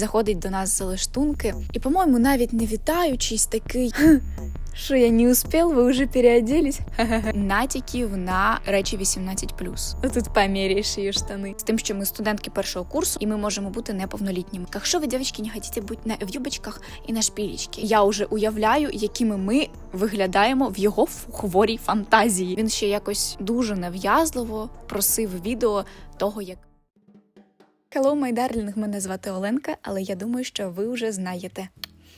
заходить до нас за лаштунки. І, по-моєму, навіть не вітаючись, такий. Що я не успел, ви вже переоделись? Натяків на речі 18+. Тут поміряєш її штани. З тим, що ми студентки першого курсу, і ми можемо бути неповнолітніми. Якщо ви, дівчатки, не хочете бути на в юбочках і на шпілечки, я вже уявляю, якими ми виглядаємо в його хворій фантазії. Він ще якось дуже нав'язливо просив відео того, як. Hello, my darling, мене звати Оленка, але я думаю, що ви вже знаєте.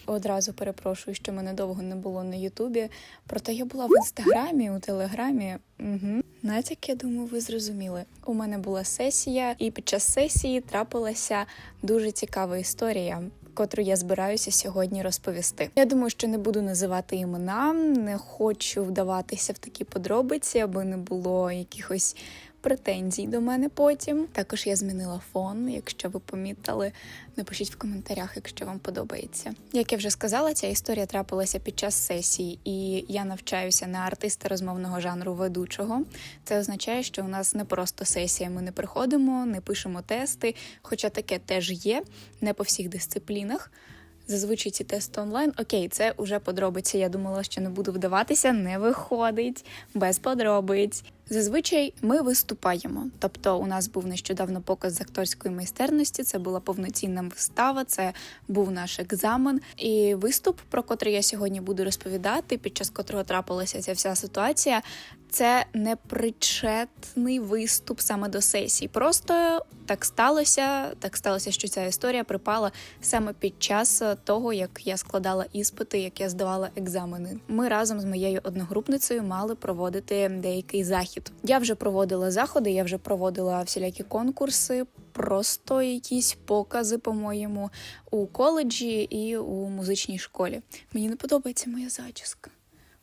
Одразу перепрошую, що мене довго не було на Ютубі. Проте я була в інстаграмі, у телеграмі. Угу. Натяк, я думаю, ви зрозуміли. У мене була сесія, і під час сесії трапилася дуже цікава історія. Котру я збираюся сьогодні розповісти. Я думаю, що не буду називати імена, не хочу вдаватися в такі подробиці, аби не було якихось претензій до мене потім. Також я змінила фон, якщо ви помітили. Напишіть в коментарях, якщо вам подобається. Як я вже сказала, ця історія трапилася під час сесії, і я навчаюся на артиста розмовного жанру ведучого. Це означає, що у нас не просто сесія. Ми не приходимо, не пишемо тести, хоча таке теж є, не по всіх дисциплінах. Зазвичай ці тести онлайн. Окей, це уже подробиці. Я думала, що не буду вдаватися, не виходить без подробиць. Зазвичай ми виступаємо. Тобто, у нас був нещодавно показ з акторської майстерності. Це була повноцінна вистава, це був наш екзамен. І виступ, про котрий я сьогодні буду розповідати, під час котрого трапилася ця вся ситуація. Це не причетний виступ саме до сесії. Просто так сталося. Так сталося, що ця історія припала саме під час того, як я складала іспити, як я здавала екзамени. Ми разом з моєю одногрупницею мали проводити деякий захід. Я вже проводила заходи, я вже проводила всілякі конкурси. Просто якісь покази, по-моєму, у коледжі і у музичній школі. Мені не подобається моя зачіска.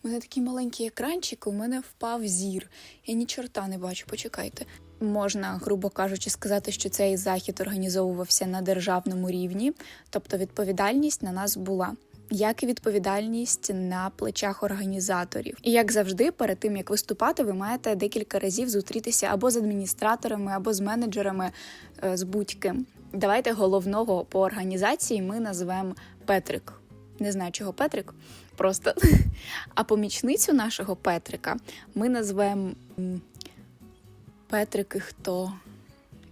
У мене такий маленький екранчик, у мене впав зір. Я ні чорта не бачу, почекайте. Можна, грубо кажучи, сказати, що цей захід організовувався на державному рівні, тобто відповідальність на нас була. Як і відповідальність на плечах організаторів, і як завжди, перед тим як виступати, ви маєте декілька разів зустрітися або з адміністраторами, або з менеджерами е, з будь-ким. Давайте головного по організації ми назвемо Петрик. Не знаю, чого Петрик, просто. А помічницю нашого Петрика ми назвемо Петрик і хто?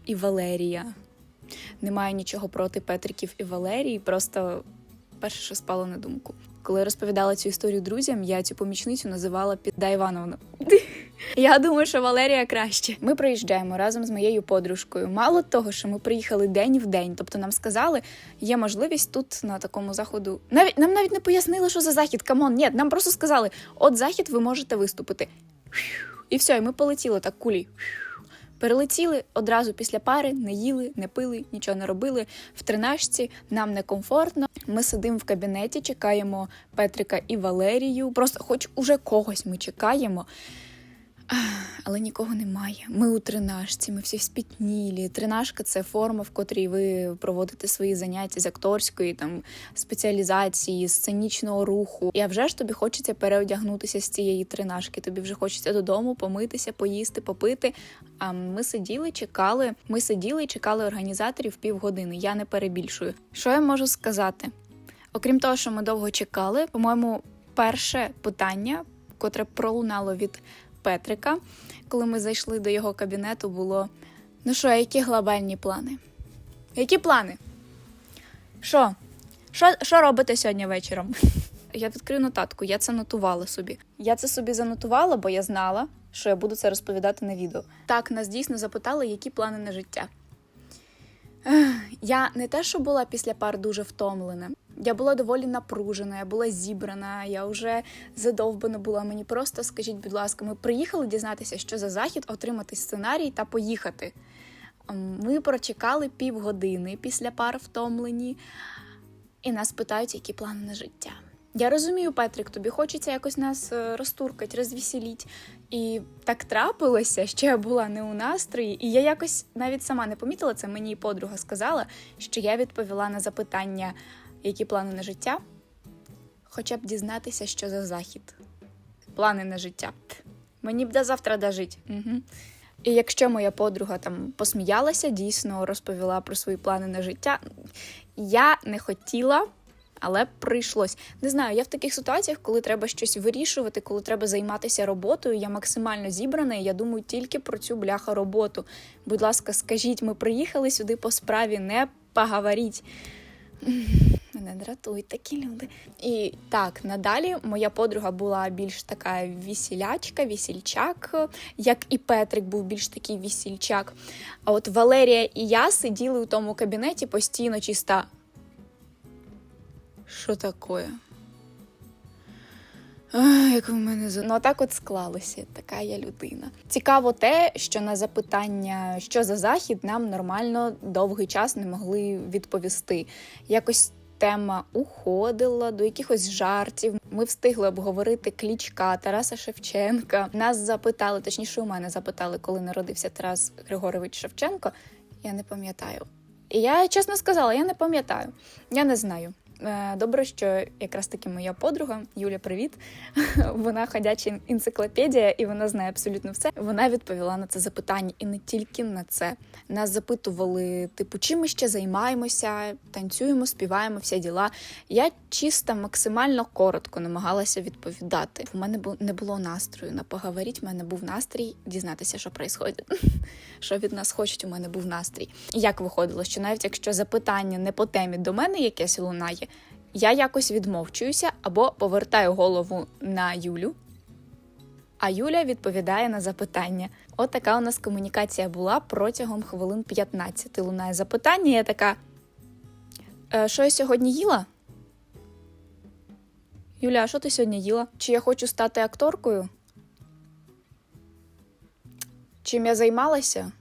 І Валерія. Немає нічого проти Петриків і Валерії, просто перше, що спало на думку. Коли я розповідала цю історію друзям, я цю помічницю називала Підда Івановна. Я думаю, що Валерія краще. Ми приїжджаємо разом з моєю подружкою. Мало того, що ми приїхали день в день. Тобто нам сказали, є можливість тут на такому заходу. Навіть нам навіть не пояснили, що за захід. Камон, ні, нам просто сказали: от захід ви можете виступити. І все, і ми полетіли так кулі. Перелетіли одразу після пари, не їли, не пили, нічого не робили. В тринашці нам некомфортно. Ми сидимо в кабінеті, чекаємо Петрика і Валерію. Просто хоч уже когось ми чекаємо. Але нікого немає. Ми у тринашці, ми всі спітнілі. Тринашка це форма, в котрій ви проводите свої заняття з акторської там спеціалізації, сценічного руху. І а вже ж тобі хочеться переодягнутися з цієї тринашки. Тобі вже хочеться додому помитися, поїсти, попити. А ми сиділи, чекали. Ми сиділи і чекали організаторів півгодини. Я не перебільшую. Що я можу сказати? Окрім того, що ми довго чекали, по-моєму, перше питання, котре пролунало від Петрика, коли ми зайшли до його кабінету, було: ну що, які глобальні плани? Які плани? Що? Що, що робите сьогодні вечором? Я відкрию нотатку, я це нотувала собі. Я це собі занотувала, бо я знала, що я буду це розповідати на відео. Так, нас дійсно запитали, які плани на життя. Я не те, що була після пар дуже втомлена. Я була доволі напружена, я була зібрана, я вже задовбана була. Мені просто скажіть, будь ласка, ми приїхали дізнатися, що за захід, отримати сценарій та поїхати. Ем, Ми прочекали півгодини після пар втомлені, і нас питають, які плани на життя. Я розумію, Петрик, тобі хочеться якось нас е, розтуркать, розвеселіть. І так трапилося, що я була не у настрої, і я якось навіть сама не помітила це. Мені подруга сказала, що я відповіла на запитання, які плани на життя, хоча б дізнатися, що за захід. Плани на життя. Мені б до завтра дожить. Угу. І якщо моя подруга там посміялася, дійсно розповіла про свої плани на життя, я не хотіла. Але прийшлось. Не знаю, я в таких ситуаціях, коли треба щось вирішувати, коли треба займатися роботою, я максимально зібрана, і я думаю тільки про цю бляха роботу. Будь ласка, скажіть, ми приїхали сюди по справі, не поговоріть. Мене дратують такі люди. І так, надалі моя подруга була більш така вісілячка, вісільчак, як і Петрик був більш такий вісільчак. А от Валерія і я сиділи у тому кабінеті постійно чиста. Що таке? Як у мене за- ну так от склалося, така я людина. Цікаво те, що на запитання, що за захід, нам нормально довгий час не могли відповісти. Якось тема уходила до якихось жартів. Ми встигли обговорити клічка Тараса Шевченка. Нас запитали, точніше, у мене запитали, коли народився Тарас Григорович Шевченко. Я не пам'ятаю. І я чесно сказала, я не пам'ятаю. Я не знаю. Е, Добре, що якраз таки моя подруга Юля, привіт. Вона ходяча енциклопедія, і вона знає абсолютно все. Вона відповіла на це запитання, і не тільки на це. Нас запитували, типу, чим ми ще займаємося, танцюємо, співаємо, всі діла. Я чисто максимально коротко намагалася відповідати. У мене не було настрою на поговорити. У мене був настрій дізнатися, що відбувається. що від нас хочуть. У мене був настрій. Як виходило, що навіть якщо запитання не по темі до мене якесь лунає, я якось відмовчуюся або повертаю голову на Юлю. А Юля відповідає на запитання. От така у нас комунікація була протягом хвилин 15. Лунає запитання, я така. «Е, що я сьогодні їла? Юля, а що ти сьогодні їла? Чи я хочу стати акторкою? Чим я займалася?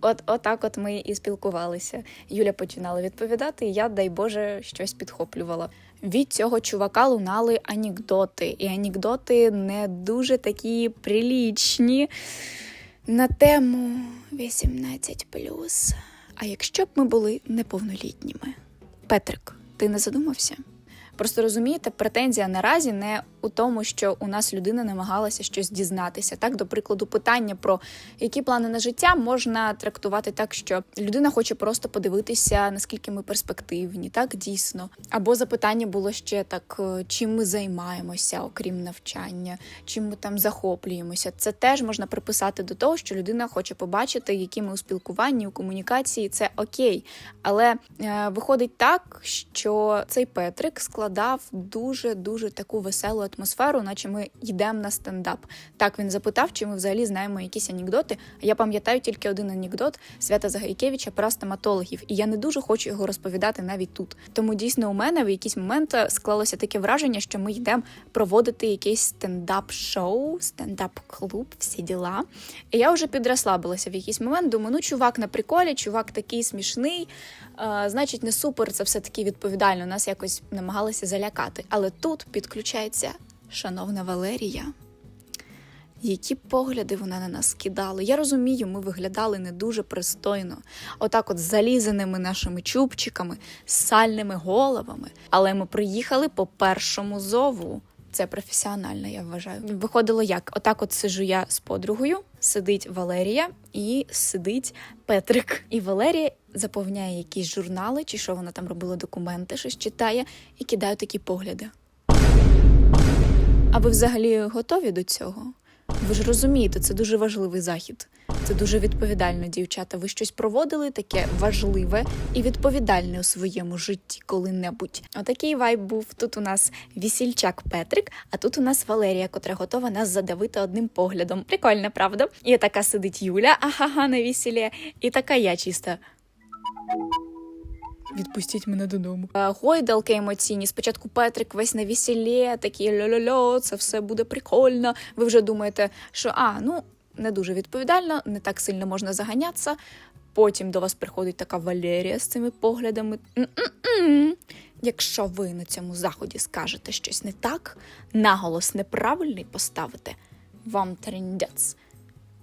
От, отак от ми і спілкувалися. Юля починала відповідати, і я, дай Боже, щось підхоплювала. Від цього чувака лунали анекдоти, і анекдоти не дуже такі прилічні на тему 18. А якщо б ми були неповнолітніми? Петрик, ти не задумався? Просто розумієте, претензія наразі не у тому, що у нас людина намагалася щось дізнатися. Так, до прикладу, питання про які плани на життя можна трактувати так, що людина хоче просто подивитися, наскільки ми перспективні, так дійсно. Або запитання було ще так, е, чим ми займаємося, окрім навчання, чим ми там захоплюємося. Це теж можна приписати до того, що людина хоче побачити, які ми у спілкуванні, у комунікації. Це окей. Але е, виходить так, що цей Петрик складав дуже дуже таку веселу атмосферу, наче ми йдемо на стендап. Так він запитав, чи ми взагалі знаємо якісь анекдоти. А я пам'ятаю тільки один анекдот Свята Загайкевича про стоматологів, і я не дуже хочу його розповідати навіть тут. Тому дійсно у мене в якийсь момент склалося таке враження, що ми йдемо проводити якийсь стендап-шоу, стендап-клуб, всі діла. І я вже підрослабилася в якийсь момент. Думаю, ну чувак на приколі, чувак такий смішний. Значить, не супер, це все таки відповідально. Нас якось намагалися залякати. Але тут підключається шановна Валерія. Які погляди вона на нас кидала. Я розумію, ми виглядали не дуже пристойно, отак, от залізаними нашими чубчиками, сальними головами. Але ми приїхали по першому зову. Це професіонально, я вважаю. Виходило як? Отак, от сижу я з подругою, сидить Валерія і сидить Петрик. І Валерія заповняє якісь журнали, чи що вона там робила документи, щось читає, і кидає такі погляди. А ви взагалі готові до цього? Ви ж розумієте, це дуже важливий захід. Це дуже відповідально, дівчата. Ви щось проводили таке важливе і відповідальне у своєму житті коли-небудь. Отакий вайб був. Тут у нас вісільчак Петрик, а тут у нас Валерія, котра готова нас задавити одним поглядом. Прикольно, правда? І така сидить Юля, ахага, на весілі, і така я чиста. Відпустіть мене додому. Е, Гойдалки емоційні. Спочатку Петрик весь на весіллі, такий льо-льо-льо, це все буде прикольно. Ви вже думаєте, що а, ну не дуже відповідально, не так сильно можна заганятися. Потім до вас приходить така Валерія з цими поглядами. М-м-м. Якщо ви на цьому заході скажете щось не так, наголос неправильний поставите, вам трендець.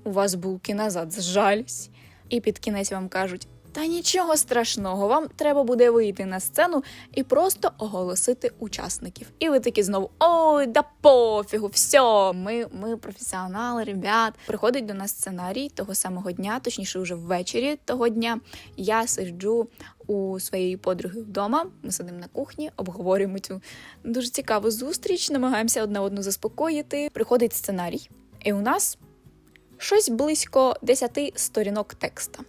У вас булки назад зжались. І під кінець вам кажуть: Та нічого страшного, вам треба буде вийти на сцену і просто оголосити учасників. І ви такі знову ой, да пофігу, все. Ми, ми професіонали, ребят. Приходить до нас сценарій того самого дня, точніше, вже ввечері того дня. Я сиджу у своєї подруги вдома. Ми сидимо на кухні, обговорюємо цю дуже цікаву зустріч, намагаємося одне одну заспокоїти. Приходить сценарій, і у нас щось близько 10 сторінок текста.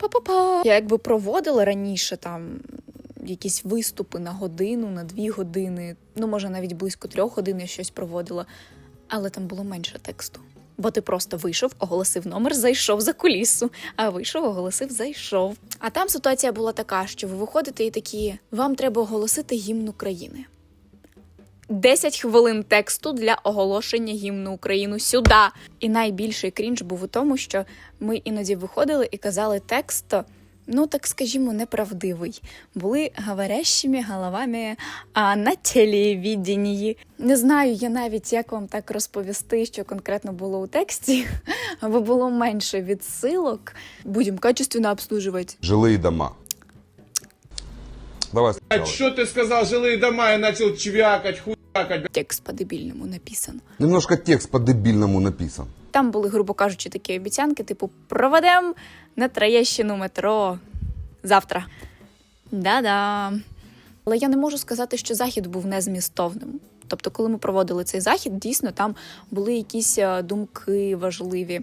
Па-па-па. Я якби проводила раніше там якісь виступи на годину, на дві години, ну може навіть близько трьох годин я щось проводила, але там було менше тексту. Бо ти просто вийшов, оголосив номер, зайшов за кулісу, а вийшов, оголосив, зайшов. А там ситуація була така, що ви виходите і такі: вам треба оголосити гімн України. 10 хвилин тексту для оголошення гімну Україну сюди. І найбільший крінж був у тому, що ми іноді виходили і казали текст, ну так скажімо, неправдивий. Були говорящими головами а, на телевіденні. Не знаю я навіть, як вам так розповісти, що конкретно було у тексті, аби було менше відсилок. Будемо качественно обслужувати. Жилые дома. Давай А сначала. что ты сказал, жилые дома, я начал чвякать, хуякать. Текст по-дебільному написано. Немножко текст по-дебильному написан. Там були, грубо кажучи, такі обіцянки, типу, проведемо на Троєщину метро завтра. Да-да. Але я не можу сказати, що захід був незмістовним. Тобто, коли ми проводили цей захід, дійсно там були якісь е, думки важливі.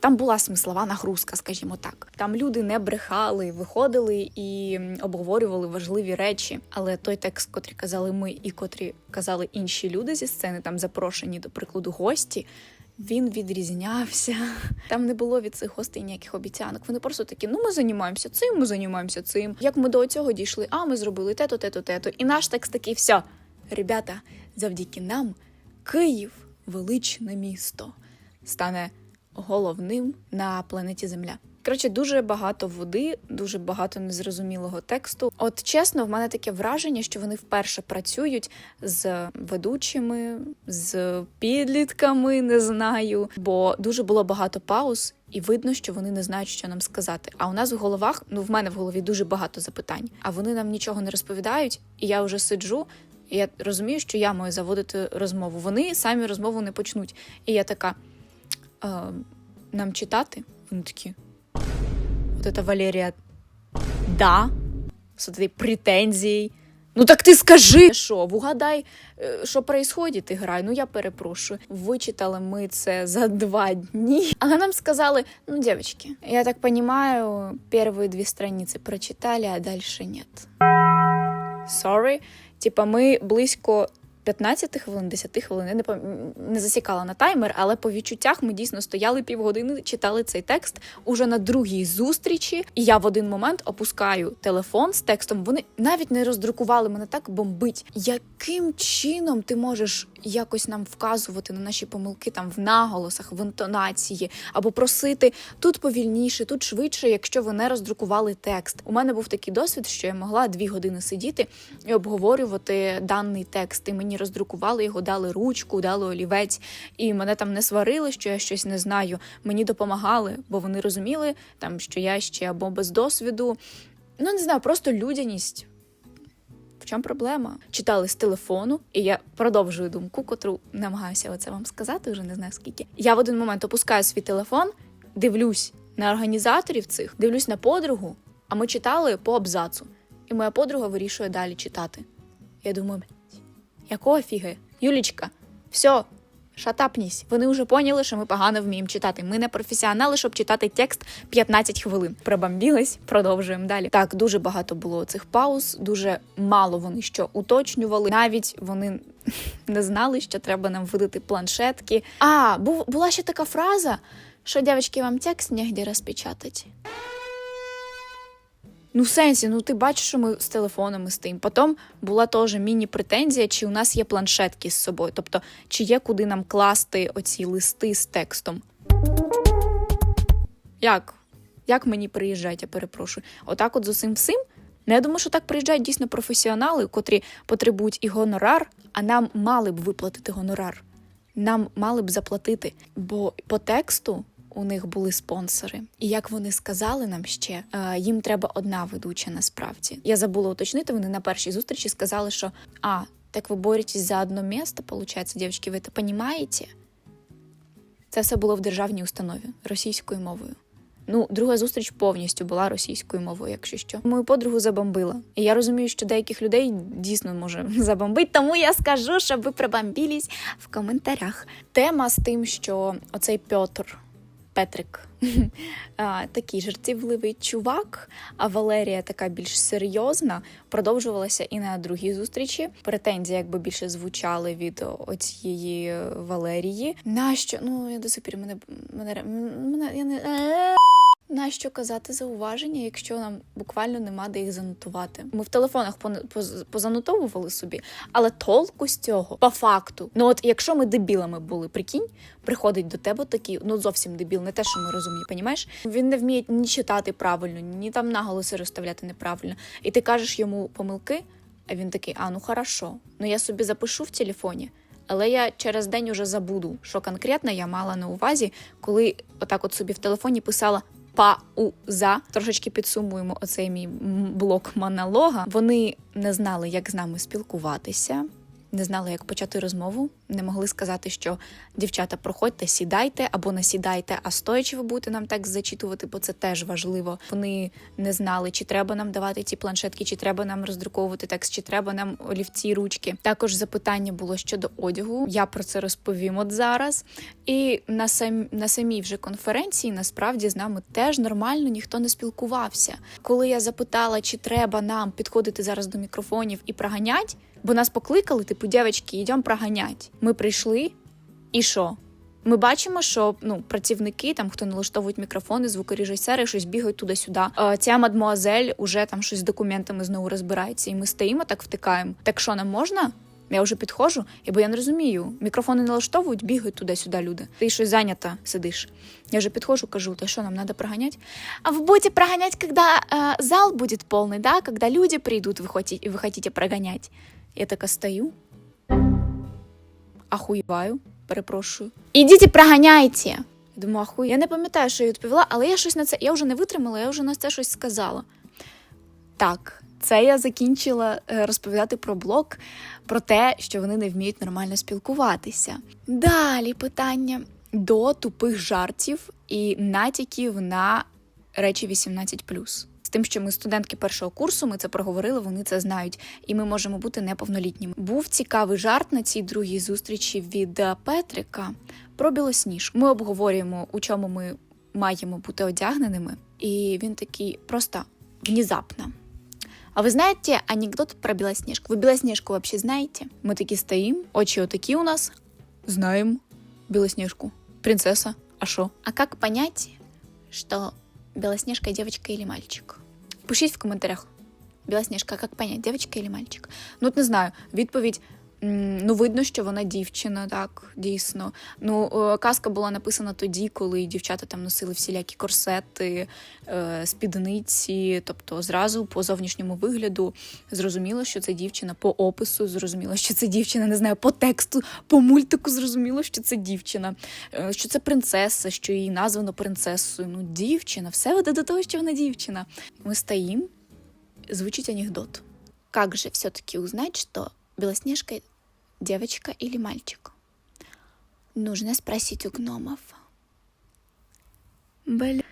Там була смислова нагрузка, скажімо так. Там люди не брехали, виходили і обговорювали важливі речі. Але той текст, котрі казали ми, і котрі казали інші люди зі сцени, там запрошені, до прикладу, гості. Він відрізнявся. Там не було від цих гостей ніяких обіцянок. Вони просто такі: ну ми займаємося цим, ми займаємося цим. Як ми до цього дійшли? А ми зробили те-то, те-то, те-то. І наш текст такий: все, ребята, завдяки нам Київ, величне місто, стане головним на планеті Земля. Коротше, дуже багато води, дуже багато незрозумілого тексту. От чесно, в мене таке враження, що вони вперше працюють з ведучими, з підлітками, не знаю, бо дуже було багато пауз, і видно, що вони не знають, що нам сказати. А у нас в головах, ну в мене в голові дуже багато запитань, а вони нам нічого не розповідають, і я вже сиджу. І я розумію, що я маю заводити розмову. Вони самі розмову не почнуть. І я така: е, нам читати? Вони такі. От это Валерія. Да. З цією претензією. Ну так ти скажи, що вгадай, що происходить, грай. Ну я перепрошую. Вичитали ми це за два дні. Але нам сказали: ну, девочки, я так понимаю, первые дві страниці прочитали, а дальше нет. Sorry. Типа, ми близько 15 хвилин, 10 хвилин, я не, не засікала на таймер, але по відчуттях ми дійсно стояли півгодини, читали цей текст уже на другій зустрічі. І я в один момент опускаю телефон з текстом. Вони навіть не роздрукували мене так бомбить. Яким чином ти можеш якось нам вказувати на наші помилки там в наголосах, в інтонації, або просити тут повільніше, тут швидше, якщо ви не роздрукували текст. У мене був такий досвід, що я могла дві години сидіти і обговорювати даний текст. І мені роздрукували його, дали ручку, дали олівець, і мене там не сварили, що я щось не знаю. Мені допомагали, бо вони розуміли, там що я ще або без досвіду. Ну не знаю, просто людяність. Чому проблема? Читали з телефону, і я продовжую думку, котру намагаюся оце вам сказати, вже не знаю скільки. Я в один момент опускаю свій телефон, дивлюсь на організаторів цих, дивлюсь на подругу, а ми читали по абзацу. І моя подруга вирішує далі читати. Я думаю, якого фіги? Юлічка, все, шатапнісь. Вони вже поняли, що ми погано вміємо читати. Ми не професіонали, щоб читати текст 15 хвилин. Пробамбілись, продовжуємо далі. Так, дуже багато було цих пауз, дуже мало вони що уточнювали. Навіть вони не знали, що треба нам видати планшетки. А, був, була ще така фраза, що дівчатки, вам текст негде розпечатати. Ну, в сенсі, ну ти бачиш, що ми з телефонами стоїмо. Потім була теж міні-претензія, чи у нас є планшетки з собою, тобто, чи є куди нам класти оці листи з текстом. Як? Як мені приїжджають, я перепрошую. Отак, от з усім всім. Ну, я думаю, що так приїжджають дійсно професіонали, котрі потребують і гонорар, а нам мали б виплатити гонорар. Нам мали б заплатити. Бо по тексту у них були спонсори. І як вони сказали нам ще, е, їм треба одна ведуча насправді. Я забула уточнити. Вони на першій зустрічі сказали, що а, так ви боретесь за одно місце, получается, дівчатки, ви це розумієте? Це все було в державній установі російською мовою. Ну, друга зустріч повністю була російською мовою, якщо що. Мою подругу забомбила. І я розумію, що деяких людей дійсно може забомбити, тому я скажу, щоб ви прибомбілись в коментарях. Тема з тим, що оцей Петр. Петрик такий жартівливий чувак, а Валерія така більш серйозна, продовжувалася і на другій зустрічі. Претензії якби більше звучали від оцієї Валерії. Нащо? Ну я до сих пір мене мене, мене я не. Нащо казати зауваження, якщо нам буквально нема де їх занотувати? Ми в телефонах позанотовували собі, але толку з цього по факту. Ну от якщо ми дебілами були, прикинь, приходить до тебе такий, ну зовсім дебіл, не те, що ми розумні, понімаєш? Він не вміє ні читати правильно, ні там наголоси розставляти неправильно. І ти кажеш йому помилки, а він такий: а ну хорошо, ну я собі запишу в телефоні. Але я через день уже забуду, що конкретно я мала на увазі, коли отак от собі в телефоні писала пауза. Трошечки підсумуємо оцей мій блок монолога. Вони не знали, як з нами спілкуватися. Не знали, як почати розмову, не могли сказати, що дівчата, проходьте, сідайте або не сідайте, а стоячи ви будете нам текст зачитувати, бо це теж важливо. Вони не знали, чи треба нам давати ці планшетки, чи треба нам роздруковувати текст, чи треба нам олівці, ручки. Також запитання було щодо одягу. Я про це розповім от зараз. І на сам на самій вже конференції насправді з нами теж нормально ніхто не спілкувався. Коли я запитала, чи треба нам підходити зараз до мікрофонів і проганять, бо нас покликали, типу, дівчатки, йдемо проганять. Ми прийшли, і що? Ми бачимо, що ну працівники, там хто налаштовують мікрофони, звукорежисери, щось бігають туди-сюди. Е, ця мадмуазель уже там щось з документами знову розбирається, і ми стоїмо так втикаємо. Так що нам можна? Я вже підходжу, і бо я не розумію. Мікрофони налаштовують, бігають туди-сюди люди. Ти щось зайнята сидиш. Я вже підходжу, кажу, та що нам треба проганять? А вы будете прогонять, когда э, зал будет полный, да? Когда люди придут, вы хотите, вы хотите прогонять. Я така стою, ахуєваю, перепрошую. Ідіть проганяйте. Думаю, ахуй. Я не пам'ятаю, що я відповіла, але я щось на це. Я вже не витримала, я вже на це щось сказала. Так, це я закінчила е, розповідати про блог, про те, що вони не вміють нормально спілкуватися. Далі питання до тупих жартів і натяків на речі 18+ З тим, що ми студентки першого курсу, ми це проговорили, вони це знають, і ми можемо бути неповнолітніми. Був цікавий жарт на цій другій зустрічі від е, Петрика про білосніжку. Ми обговорюємо, у чому ми маємо бути одягненими, і він такий просто внезапно. А вы знаете анекдот про Белоснежку? Вы Белоснежку вообще знаете? Мы таки стоим, очи вот такие у нас. Знаем Белоснежку. Принцесса. А шо? А как понять, что Белоснежка девочка или мальчик? Пишіть в коментарях. Білосніжка, як понять, дівчинка или мальчик? Ну, от не знаю. Відповідь. Ну, видно, що вона дівчина, так, дійсно. Ну, е, казка була написана тоді, коли дівчата там носили всілякі корсети, е, спідниці, тобто зразу по зовнішньому вигляду зрозуміло, що це дівчина по опису, зрозуміло, що це дівчина, не знаю, по тексту, по мультику зрозуміло, що це дівчина, е, що це принцеса, що її названо принцесою. Ну, дівчина, все веде до того, що вона дівчина. Ми стоїмо, звучить анекдот. Как же все-таки узнать, что Белоснежка девочка или мальчик? Нужно спросить у гномов. Бля.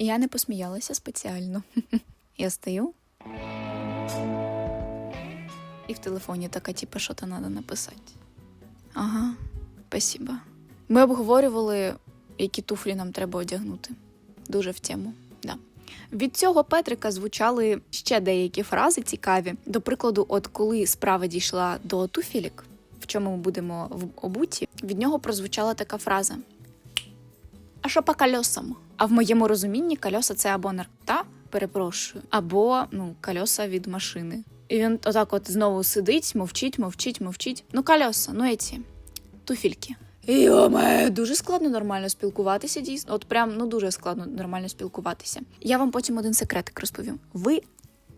Я не посміялася спеціально. Я стою. І в телефоні така, типу, що то треба написати. Ага, спасибо. Ми обговорювали, які туфлі нам треба одягнути. Дуже в тему. Від цього Петрика звучали ще деякі фрази цікаві. До прикладу, от коли справа дійшла до туфілік, в чому ми будемо в обуті, від нього прозвучала така фраза: А що по кольосам? А в моєму розумінні кольоса це або наркота, перепрошую, або ну, кольоса від машини. І він отак от знову сидить, мовчить, мовчить, мовчить. Ну, кольоса, ну еті, туфільки. Йоме, дуже складно нормально спілкуватися, дійсно. От прям ну дуже складно нормально спілкуватися. Я вам потім один секретик розповім. Ви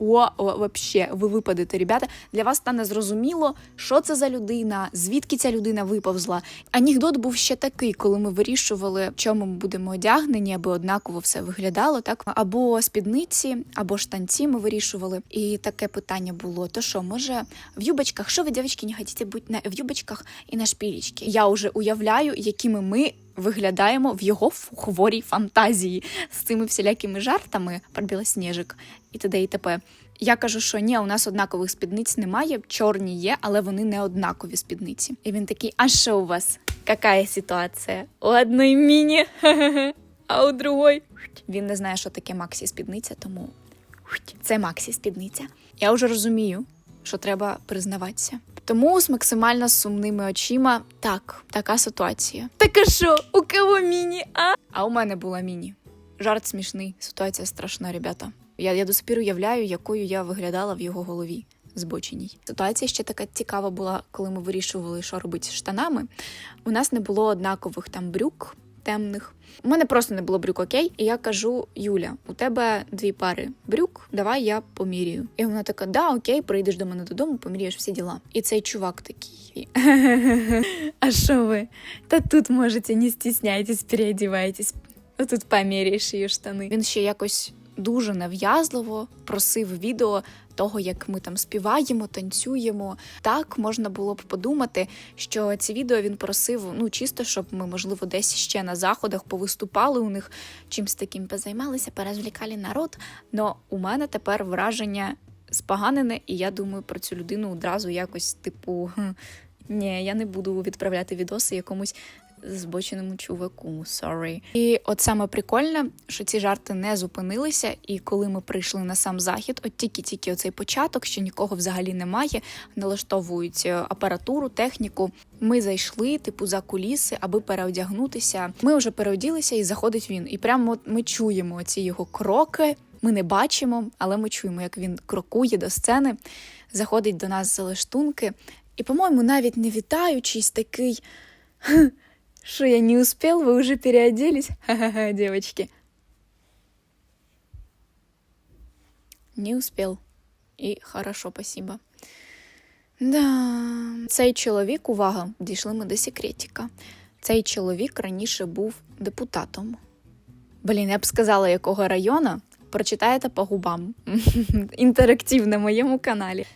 о, о, вообще, ви випадете, ребята. Для вас стане зрозуміло, що це за людина, звідки ця людина виповзла. Анекдот був ще такий, коли ми вирішували, в чому ми будемо одягнені, аби однаково все виглядало, так або спідниці, або штанці ми вирішували. І таке питання було: то що, може, в юбочках, що ви, дівчатки, не хочете бути на в юбочках і на шпілечки? Я вже уявляю, якими ми. Виглядаємо в його хворій фантазії з цими всілякими жартами про білосніжик і т.д. і т.п. Я кажу, що ні, у нас однакових спідниць немає, чорні є, але вони не однакові спідниці. І він такий: а що у вас? Яка ситуація? У одної міні, а у другої. Він не знає, що таке Максі спідниця, тому це Максі спідниця. Я вже розумію, що треба признаватися. Тому з максимально сумними очима так, така ситуація. Так а що, у кого міні? А? А у мене була міні. Жарт смішний, ситуація страшна, ребята. Я, я до сих пір уявляю, якою я виглядала в його голові збоченій. Ситуація ще така цікава була, коли ми вирішували, що робити з штанами. У нас не було однакових там брюк темних. У мене просто не було брюк окей. І я кажу: Юля, у тебе дві пари брюк, давай я поміряю. І вона така: да, окей, прийдеш до мене додому, поміряєш всі діла. І цей чувак такий. А що ви? Та тут можете, не стісняйтесь, переодівайтесь. Тут поміряєш її штани. Він ще якось дуже нав'язливо просив відео того, як ми там співаємо, танцюємо. Так можна було б подумати, що ці відео він просив, ну чисто, щоб ми, можливо, десь ще на заходах повиступали у них, чимсь таким позаймалися, порозвлікали народ. Но у мене тепер враження споганене, і я думаю про цю людину одразу якось, типу, ні, я не буду відправляти відоси якомусь збоченому чуваку, sorry. І от саме прикольне, що ці жарти не зупинилися, і коли ми прийшли на сам захід, от тільки-тільки оцей початок, що нікого взагалі немає, налаштовують е, апаратуру, техніку. Ми зайшли, типу, за куліси, аби переодягнутися. Ми вже переоділися, і заходить він. І прямо от ми чуємо ці його кроки. Ми не бачимо, але ми чуємо, як він крокує до сцени, заходить до нас за лаштунки. І, по-моєму, навіть не вітаючись, такий. «Хм, Что, я не успел, вы уже переоделись? Ха-ха-ха, девочки. Не успел. І хорошо, спасибо. Да. Цей чоловік, увага, дійшли ми до секретика. Цей чоловік раніше був депутатом. Блін, я б сказала, якого району. Прочитаєте по губам. Інтерактив на моєму каналі.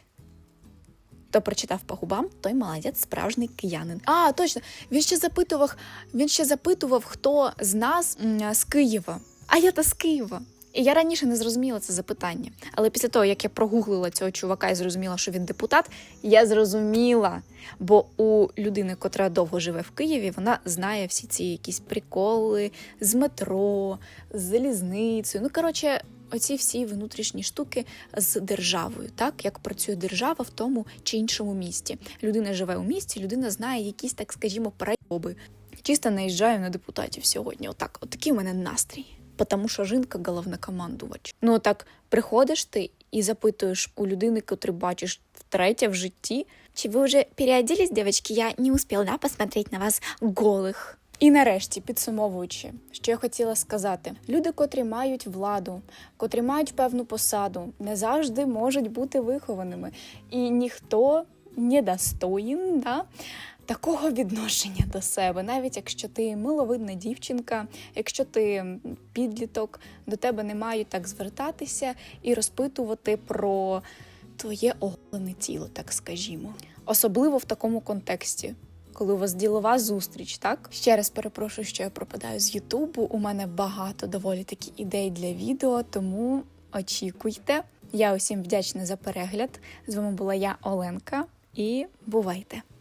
Хто прочитав по губам, той молодець, справжній киянин. А, точно, він ще запитував, він ще запитував, хто з нас з Києва. А я та з Києва. І я раніше не зрозуміла це запитання. Але після того, як я прогуглила цього чувака і зрозуміла, що він депутат, я зрозуміла. Бо у людини, котра довго живе в Києві, вона знає всі ці якісь приколи з метро, з залізницею. Ну, коротше, оці всі внутрішні штуки з державою, так як працює держава в тому чи іншому місті. Людина живе у місті, людина знає якісь, так скажімо, прайоби. Чисто наїжджаю на депутатів сьогодні. Отак, отакий у мене настрій. Тому що жінка головнокомандувач. Ну так приходиш ти і запитуєш у людини, котру бачиш втретє в житті, чи ви вже переоделись, дівчатки? Я не успіла да, посмотреть на вас голих. І нарешті, підсумовуючи, що я хотіла сказати: люди, котрі мають владу, котрі мають певну посаду, не завжди можуть бути вихованими, і ніхто не достоїн да, такого відношення до себе, навіть якщо ти миловидна дівчинка, якщо ти підліток, до тебе не мають так звертатися і розпитувати про твоє оголене тіло, так скажімо, особливо в такому контексті коли у вас ділова зустріч, так? Ще раз перепрошую, що я пропадаю з Ютубу. У мене багато доволі такі ідей для відео, тому очікуйте. Я усім вдячна за перегляд. З вами була я, Оленка, і бувайте!